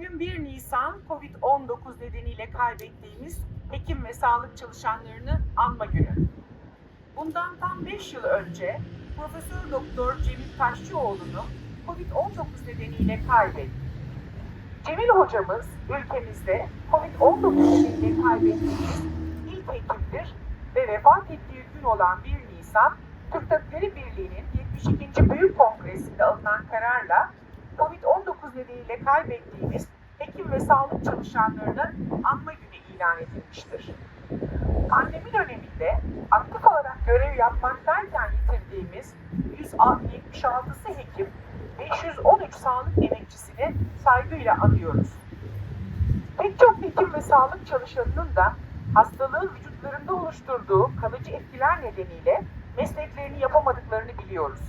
Bugün 1 Nisan COVID-19 nedeniyle kaybettiğimiz hekim ve sağlık çalışanlarını anma günü. Bundan tam 5 yıl önce Profesör Doktor Cemil Taşçıoğlu'nu COVID-19 nedeniyle kaybettik. Cemil hocamız ülkemizde COVID-19 nedeniyle kaybettiğimiz ilk hekimdir ve vefat ettiği gün olan 1 Nisan Türk Tabipleri Birliği'nin 72. Büyük Kongresi'nde alınan kararla COVID-19 nedeniyle kaybettiğimiz hekim ve sağlık çalışanlarını anma günü ilan edilmiştir. Pandemi döneminde aktif olarak görev yapmaktayken yitirdiğimiz 176'sı hekim, 513 sağlık emekçisini saygıyla anıyoruz. Pek çok hekim ve sağlık çalışanının da hastalığın vücutlarında oluşturduğu kalıcı etkiler nedeniyle mesleklerini yapamadıklarını biliyoruz.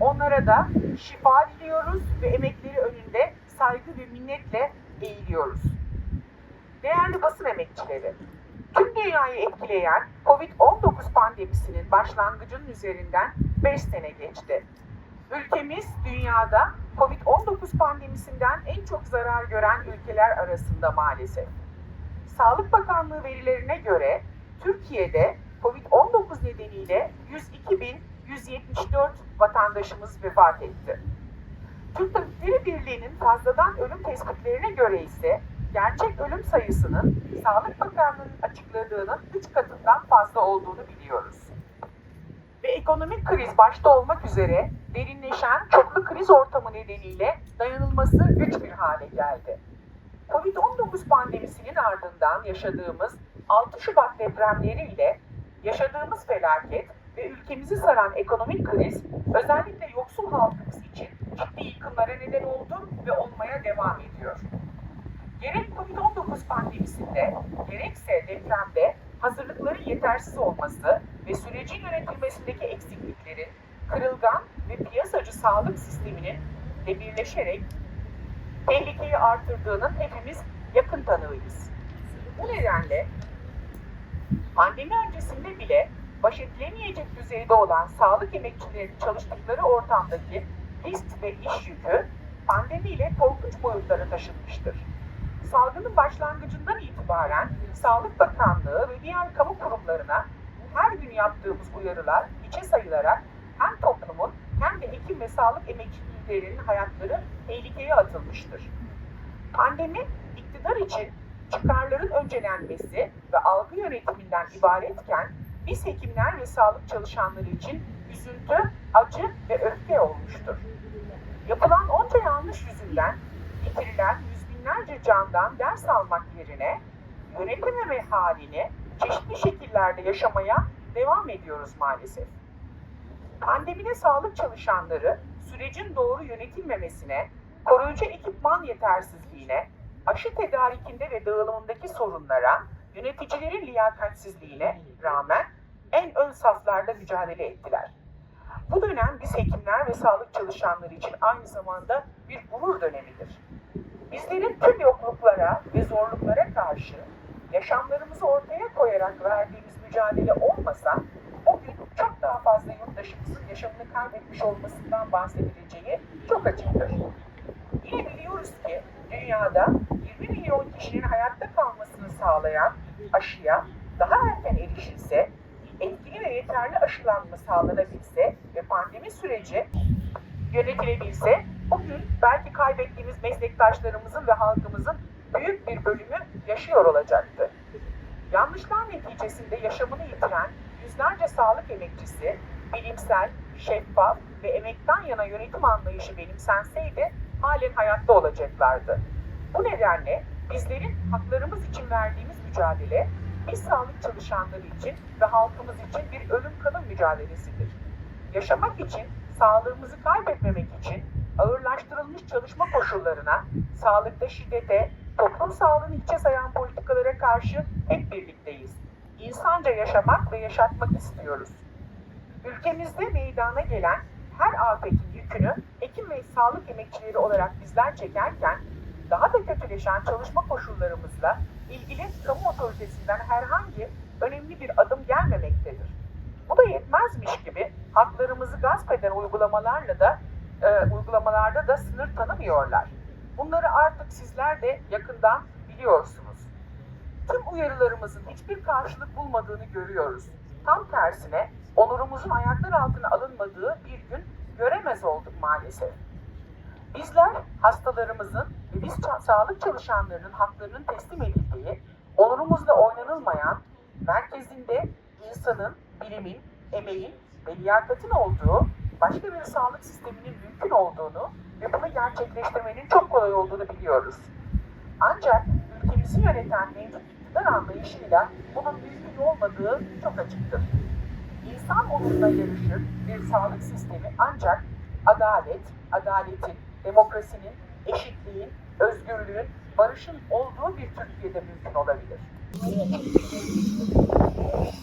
Onlara da şifa diliyoruz ve emekleri önünde saygı ve minnetle eğiliyoruz. Değerli basın emekçileri, tüm dünyayı etkileyen COVID-19 pandemisinin başlangıcının üzerinden 5 sene geçti. Ülkemiz dünyada COVID-19 pandemisinden en çok zarar gören ülkeler arasında maalesef. Sağlık Bakanlığı verilerine göre Türkiye'de COVID-19 nedeniyle 102.174 vatandaşımız vefat etti. Türk Tabipleri Birliği'nin fazladan ölüm tespitlerine göre ise gerçek ölüm sayısının Sağlık Bakanlığı'nın açıkladığının 3 katından fazla olduğunu biliyoruz. Ve ekonomik kriz başta olmak üzere derinleşen çoklu kriz ortamı nedeniyle dayanılması güç bir hale geldi. Covid-19 pandemisinin ardından yaşadığımız 6 Şubat depremleriyle yaşadığımız felaket ve ülkemizi saran ekonomik kriz özellikle yoksul halkımız için ciddi yıkımlara neden oldu ve olmaya devam ediyor. Gerek Covid-19 pandemisinde gerekse depremde hazırlıkların yetersiz olması ve sürecin yönetilmesindeki eksikliklerin kırılgan ve piyasacı sağlık sisteminin de birleşerek tehlikeyi artırdığının hepimiz yakın tanığıyız. Bu nedenle pandemi öncesinde bile baş edilemeyecek düzeyde olan sağlık emekçilerinin çalıştıkları ortamdaki risk ve iş yükü pandemiyle korkunç boyutlara taşınmıştır. Salgının başlangıcından itibaren Sağlık Bakanlığı ve diğer kamu kurumlarına her gün yaptığımız uyarılar hiçe sayılarak hem toplumun hem de hekim ve sağlık emekçilerinin hayatları tehlikeye atılmıştır. Pandemi iktidar için çıkarların öncelenmesi ve algı yönetiminden ibaretken biz hekimler ve sağlık çalışanları için üzüntü, acı ve öfke olmuştur. Yapılan onca yanlış yüzünden yitirilen yüz binlerce candan ders almak yerine yönetememe halini çeşitli şekillerde yaşamaya devam ediyoruz maalesef. Pandemide sağlık çalışanları sürecin doğru yönetilmemesine, koruyucu ekipman yetersizliğine, aşı tedarikinde ve dağılımındaki sorunlara, yöneticilerin liyakatsizliğine rağmen en ön saflarda mücadele ettiler. Bu dönem biz hekimler ve sağlık çalışanları için aynı zamanda bir gurur dönemidir. Bizlerin tüm yokluklara ve zorluklara karşı yaşamlarımızı ortaya koyarak verdiğimiz mücadele olmasa o gün çok daha fazla yurttaşımızın yaşamını kaybetmiş olmasından bahsedileceği çok açıktır. Yine biliyoruz ki dünyada 20 milyon kişinin hayatta kalmasını sağlayan aşıya daha erken erişilse, etkili ve yeterli aşılanma sağlanabilse pandemi süreci yönetilebilse bugün belki kaybettiğimiz meslektaşlarımızın ve halkımızın büyük bir bölümü yaşıyor olacaktı. Yanlışlar neticesinde yaşamını yitiren yüzlerce sağlık emekçisi bilimsel, şeffaf ve emekten yana yönetim anlayışı benimsenseydi halen hayatta olacaklardı. Bu nedenle bizlerin haklarımız için verdiğimiz mücadele biz sağlık çalışanları için ve halkımız için bir ölüm kalım mücadelesidir. Yaşamak için, sağlığımızı kaybetmemek için ağırlaştırılmış çalışma koşullarına, sağlıkta şiddete, toplum sağlığını hiçe sayan politikalara karşı hep birlikteyiz. İnsanca yaşamak ve yaşatmak istiyoruz. Ülkemizde meydana gelen her afetin yükünü hekim ve sağlık emekçileri olarak bizler çekerken daha da kötüleşen çalışma koşullarımızla ilgili kamu otoritesinden herhangi önemli bir adım gelmemektedir. Bu da yetmezmiş gibi haklarımızı gasp eden uygulamalarla da e, uygulamalarda da sınır tanımıyorlar. Bunları artık sizler de yakından biliyorsunuz. Tüm uyarılarımızın hiçbir karşılık bulmadığını görüyoruz. Tam tersine onurumuzun ayaklar altına alınmadığı bir gün göremez olduk maalesef. Bizler hastalarımızın ve biz sağlık çalışanlarının haklarının teslim edildiği, onurumuzla oynanılmayan, merkezinde insanın, bilimin, emeğin ve liyakatin olduğu başka bir sağlık sisteminin mümkün olduğunu ve bunu gerçekleştirmenin çok kolay olduğunu biliyoruz. Ancak ülkemizi yöneten mevcut iktidar anlayışıyla bunun mümkün olmadığı çok açıktır. İnsan onuruna yarışır bir sağlık sistemi ancak adalet, adaletin, demokrasinin, eşitliğin, özgürlüğün, barışın olduğu bir Türkiye'de mümkün olabilir.